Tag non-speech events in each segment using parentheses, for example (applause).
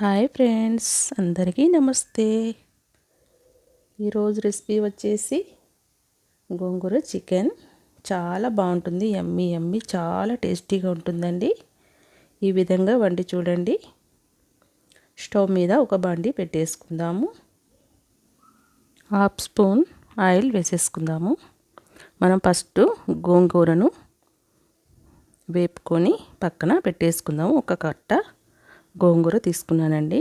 Hi friends అందరికీ నమస్తే. ఈరోజు రెసిపీ వచ్చేసి గోంగూర చికెన్. చాలా బాగుంటుంది ఎమ్మి ఎమ్మి చాలా టేస్టీగా ఉంటుందండి. ఈ విధంగా వండి చూడండి. స్టవ్ మీద ఒక బండి పెట్టేసుకుందాము. హాఫ్ స్పూన్ ఆయిల్ వేసేసుకుందాము. మనం ఫస్ట్ గోంగూరను వేపుకొని పక్కన పెట్టేసుకుందాము. ఒక కట్ట గోంగూర తీసుకున్నానండి.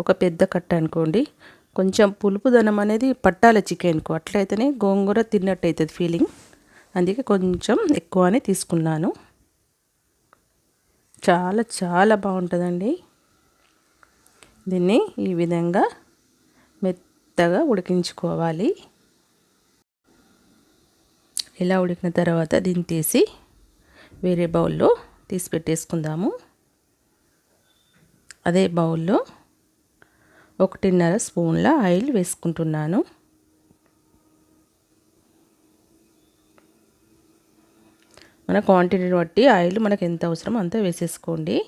ఒక పెద్ద కట్ట అనుకోండి. కొంచెం పులుపుదనం అనేది పట్టాల చికెన్కు అట్లయితేనే గోంగూర తిన్నట్టు అవుతుంది ఫీలింగ్ అందుకే కొంచెం ఎక్కువనే తీసుకున్నాను. చాలా చాలా బాగుంటుందండి. దీన్ని ఈ విధంగా మెత్తగా ఉడికించుకోవాలి. ఇలా ఉడికిన తర్వాత దీన్ని తీసి వేరే బౌల్లో తీసి పెట్టేసుకుందాము. అదే బౌల్లో ఒకటిన్నర స్పూన్ల ఆయిల్ వేసుకుంటున్నాను. మన క్వాంటిటీని బట్టి ఆయిల్ మనకు ఎంత అవసరమో అంత వేసేసుకోండి.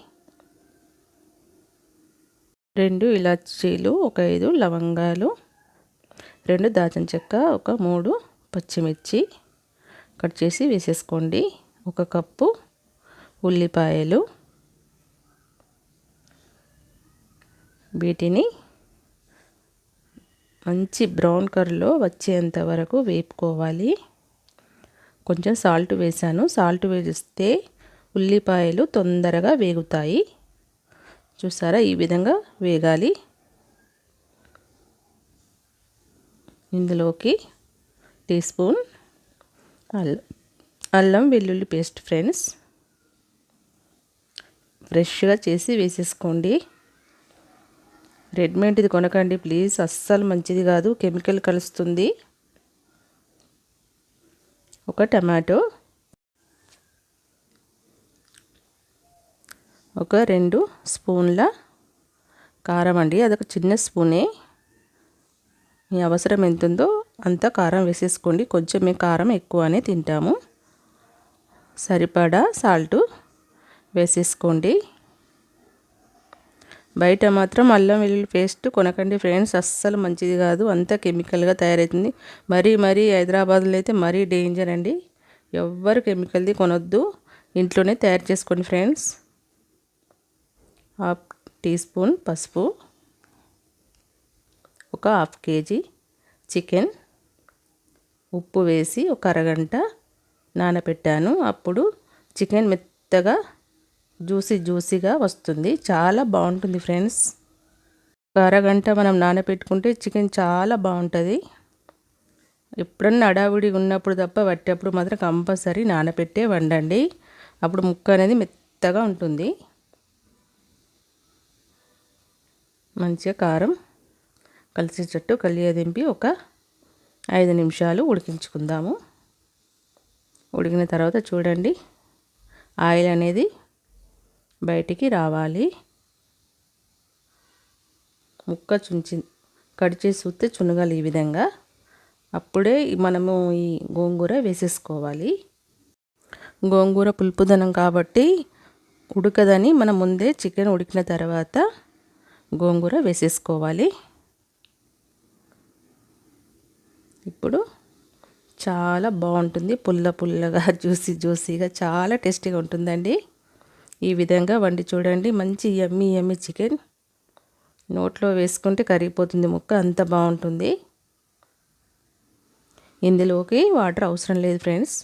రెండు ఇలాచీలు ఒక ఐదు లవంగాలు రెండు దాచిన చెక్క ఒక మూడు పచ్చిమిర్చి కట్ చేసి వేసేసుకోండి. ఒక కప్పు ఉల్లిపాయలు వీటిని మంచి బ్రౌన్ కలర్లో వచ్చేంత వరకు వేపుకోవాలి. కొంచెం సాల్ట్ వేసాను. సాల్ట్ వేస్తే ఉల్లిపాయలు తొందరగా వేగుతాయి. చూసారా? ఈ విధంగా వేగాలి. ఇందులోకి టీ స్పూన్ అల్లం అల్లం వెల్లుల్లి పేస్ట్ ఫ్రెండ్స్. ఫ్రెష్గా చేసి వేసేసుకోండి. రెడ్మేడ్ది కొనకండి ప్లీజ్. అస్సలు మంచిది కాదు. కెమికల్ కలుస్తుంది. ఒక టమాటో. ఒక రెండు స్పూన్ల కారం అండి. అదొక చిన్న స్పూనే. మీ అవసరం ఎంత ఉందో అంత కారం వేసేసుకోండి. కొంచెం మేము కారం ఎక్కువనే తింటాము. సరిపడా సాల్ట్ వేసేసుకోండి. బయట మాత్రం అల్లం వెల్లుల్లి పేస్ట్ కొనకండి ఫ్రెండ్స్. అస్సలు మంచిది కాదు. అంతా కెమికల్గా తయారవుతుంది మరీ మరీ హైదరాబాద్లో అయితే మరీ డేంజర్ అండి. ఎవ్వరు కెమికల్ది కొనొద్దు. ఇంట్లోనే తయారు చేసుకోండి ఫ్రెండ్స్. హాఫ్ టీ స్పూన్ పసుపు ఒక హాఫ్ కేజీ చికెన్ ఉప్పు వేసి ఒక అరగంట నానబెట్టాను అప్పుడు చికెన్ మెత్తగా జ్యూసీ జ్యూసీగా వస్తుంది. చాలా బాగుంటుంది ఫ్రెండ్స్. ఒక అరగంట మనం నానబెట్టుకుంటే చికెన్ చాలా బాగుంటుంది. ఎప్పుడన్నా అడావిడి ఉన్నప్పుడు తప్ప పట్టేప్పుడు మాత్రం కంపల్సరీ నానబెట్టే వండండి. అప్పుడు ముక్క అనేది మెత్తగా ఉంటుంది. మంచిగా కారం కలిసేటట్టు కలియదింపి ఒక ఐదు నిమిషాలు ఉడికించుకుందాము. ఉడికిన తర్వాత చూడండి. ఆయిల్ అనేది బయటికి రావాలి. ముక్క చుంచి కట్ చేసి చూస్తే చునగాలి ఈ విధంగా. అప్పుడే మనము ఈ గోంగూర వేసేసుకోవాలి. గోంగూర పులుపుదనం కాబట్టి ఉడకదని మనం ముందే చికెన్ ఉడికిన తర్వాత గోంగూర వేసేసుకోవాలి. ఇప్పుడు చాలా బాగుంటుంది. పుల్ల పుల్లగా (laughs) జ్యూసీ జ్యూసీగా చాలా టేస్టీగా ఉంటుందండి. ఈ విధంగా వండి చూడండి. మంచి ఎమ్మి ఎమ్మి చికెన్ నోట్లో వేసుకుంటే కరిగిపోతుంది ముక్క అంత బాగుంటుంది. ఇందులోకి వాటర్ అవసరం లేదు ఫ్రెండ్స్.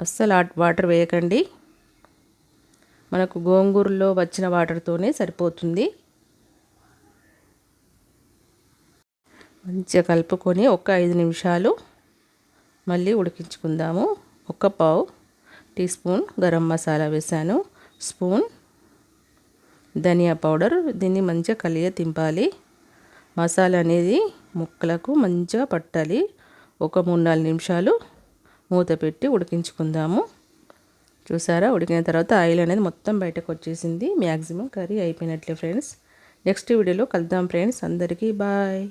అస్సలు వాటర్ వేయకండి. మనకు గోంగూరలో వచ్చిన వాటర్తోనే సరిపోతుంది. మంచిగా కలుపుకొని ఒక ఐదు నిమిషాలు మళ్ళీ ఉడికించుకుందాము. ఒక పావు టీ స్పూన్ గరం మసాలా వేసాను స్పూన్ ధనియా పౌడర్. దీన్ని మంచిగా కలియ తింపాలి. మసాలా అనేది ముక్కలకు మంచిగా పట్టాలి. ఒక మూడు నాలుగు నిమిషాలు మూత పెట్టి ఉడికించుకుందాము. చూసారా? ఉడికిన తర్వాత ఆయిల్ అనేది మొత్తం బయటకు వచ్చేసింది. మ్యాక్సిమం కర్రీ అయిపోయినట్లే ఫ్రెండ్స్. నెక్స్ట్ వీడియోలో కలుద్దాం ఫ్రెండ్స్. అందరికీ బాయ్.